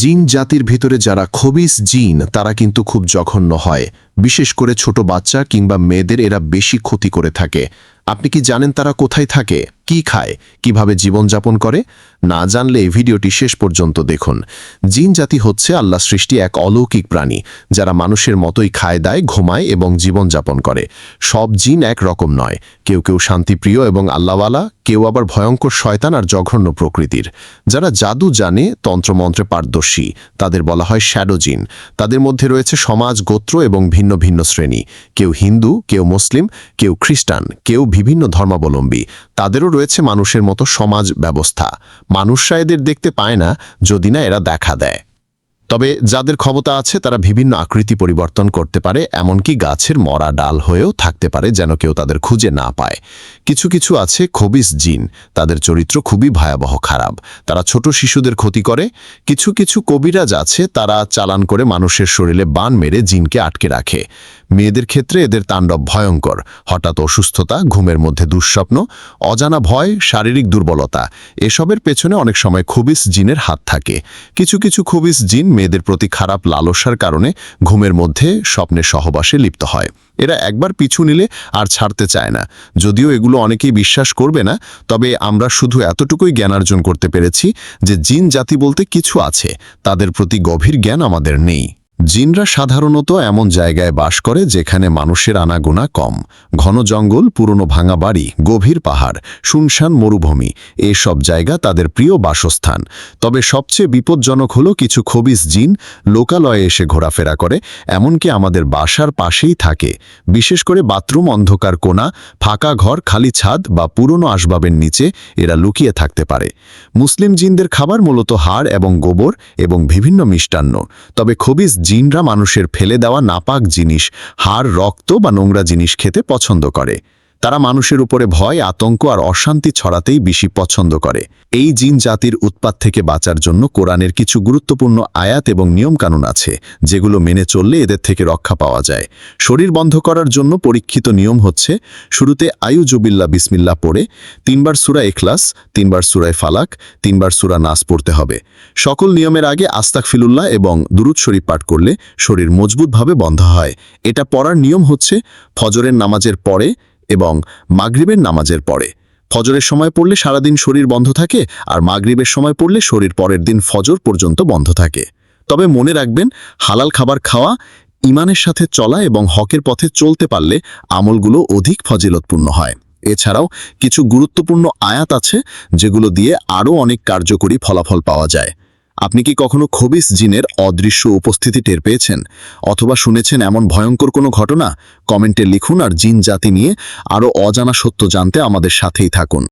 জিন জাতির ভিতরে যারা খবিস জিন তারা কিন্তু খুব জঘন্য হয়। বিশেষ করে ছোট বাচ্চা কিংবা মেয়েদের এরা বেশি ক্ষতি করে থাকে। আপনি কি জানেন তারা কোথায় থাকে? কি খায়? কীভাবে জীবনযাপন করে? না জানলে এই ভিডিওটি শেষ পর্যন্ত দেখুন। জিন জাতি হচ্ছে আল্লাহ সৃষ্টি এক অলৌকিক প্রাণী, যারা মানুষের মতোই খায়, দায়, ঘুমায় এবং জীবনযাপন করে। সব জিন এক রকম নয়। কেউ কেউ শান্তিপ্রিয় এবং আল্লাহওয়ালা, কেউ আবার ভয়ঙ্কর শয়তান আর জঘন্য প্রকৃতির। যারা জাদু জানে, তন্ত্রমন্ত্রে পারদর্শী, তাদের বলা হয় শ্যাডো জিন। তাদের মধ্যে রয়েছে সমাজ, গোত্র এবং ভিন্ন ভিন্ন ভিন্ন শ্রেণি। কেউ হিন্দু, কেউ মুসলিম, কেউ খ্রিস্টান, কেউ বিভিন্ন ধর্মাবলম্বী। তাদেরও রয়েছে মানুষের মতো সমাজ ব্যবস্থা। মানুষরা এদের দেখতে পায় না, যদি না এরা দেখা দেয়। তবে যাদের ক্ষমতা আছে, তারা বিভিন্ন আকৃতি পরিবর্তন করতে পারে, এমনকি গাছের মরা ডাল হয়েও থাকতে পারে যেন কেউ তাদের খুঁজে না পায়। কিছু কিছু আছে খবিস জিন, তাদের চরিত্র খুবই ভয়াবহ খারাপ। তারা ছোট শিশুদের ক্ষতি করে। কিছু কিছু কবিরাজ আছে, তারা চালান করে মানুষের শরীরে বান মেরে জিনকে আটকে রাখে। মেয়েদের ক্ষেত্রে এদের তাণ্ডব ভয়ঙ্কর। হঠাৎ অসুস্থতা, ঘুমের মধ্যে দুঃস্বপ্ন, অজানা ভয়, শারীরিক দুর্বলতা, এসবের পেছনে অনেক সময় খুবিস জিনের হাত থাকে। কিছু কিছু খুবিস জিন মেয়েদের প্রতি খারাপ লালসার কারণে ঘুমের মধ্যে স্বপ্নে সহবাসে লিপ্ত হয়। এরা একবার পিছু নিলে আর ছাড়তে চায় না। যদিও এগুলো অনেকেই বিশ্বাস করবে না, তবে আমরা শুধু এতটুকুই জ্ঞানার্জন করতে পেরেছি যে জিন জাতি বলতে কিছু আছে। তাদের প্রতি গভীর জ্ঞান আমাদের নেই। জিনরা সাধারণত এমন জায়গায় বাস করে যেখানে মানুষের আনাগোনা কম। ঘন জঙ্গল, পুরনো ভাঙা বাড়ি, গভীর পাহাড়, শুনশান মরুভূমি, এসব জায়গা তাদের প্রিয় বাসস্থান। তবে সবচেয়ে বিপজ্জনক হলো কিছু খবিস জিন লোকালয়ে এসে ঘোরাফেরা করে, এমনকি আমাদের বাসার পাশেই থাকে। বিশেষ করে বাথরুম অন্ধকার কোনা ফাঁকা ঘর, খালি ছাদ বা পুরনো আসবাবের নিচে এরা লুকিয়ে থাকতে পারে। মুসলিম জিনদের খাবার মূলত হাড় এবং গোবর এবং বিভিন্ন মিষ্টান্ন। তবে খবিস জিনরা মানুষের ফেলে দেওয়া নাপাক জিনিস হাড় রক্ত বা নোংরা জিনিস খেতে পছন্দ করে। তারা মানুষের উপরে ভয়, আতঙ্ক আর অশান্তি ছড়াতেই বেশি পছন্দ করে। এই জিন জাতির উৎপাত থেকে বাঁচার জন্য কোরআনের কিছু গুরুত্বপূর্ণ আয়াত এবং নিয়মকানুন আছে, যেগুলো মেনে চললে এদের থেকে রক্ষা পাওয়া যায়। শরীর বন্ধ করার জন্য পরীক্ষিত নিয়ম হচ্ছে, শুরুতে আয়ু আয়ুজুবিল্লা বিসমিল্লা পড়ে, তিনবার সুরা এখলাস তিনবার সুরায় ফালাক, তিনবার সুরা নাস পড়তে হবে। সকল নিয়মের আগে আস্তাক ফিলুল্লাহ এবং দুরুদ শরীফ পাঠ করলে শরীর মজবুতভাবে বন্ধ হয়। এটা পড়ার নিয়ম হচ্ছে, ফজরের নামাজের পরে এবং মাগরিবের নামাজের পরে। ফজরের সময় পড়লে সারাদিন শরীর বন্ধ থাকে আর মাগরিবের সময় পড়লে শরীর পরের দিন ফজর পর্যন্ত বন্ধ থাকে। তবে মনে রাখবেন, হালাল খাবার খাওয়া, ইমানের সাথে চলা এবং হকের পথে চলতে পারলে আমলগুলো অধিক ফজিলতপূর্ণ হয়। এছাড়াও কিছু গুরুত্বপূর্ণ আয়াত আছে যেগুলো দিয়ে আরও অনেক কার্যকরী ফলাফল পাওয়া যায়। আপনি কি কখনো খবিস জিনের অদৃশ্য উপস্থিতি টের পেয়েছেন? অথবা শুনেছেন এমন ভয়ঙ্কর কোনো ঘটনা? কমেন্টে লিখুন আর জিন জাতি নিয়ে আরও অজানা সত্য জানতে আমাদের সাথেই থাকুন।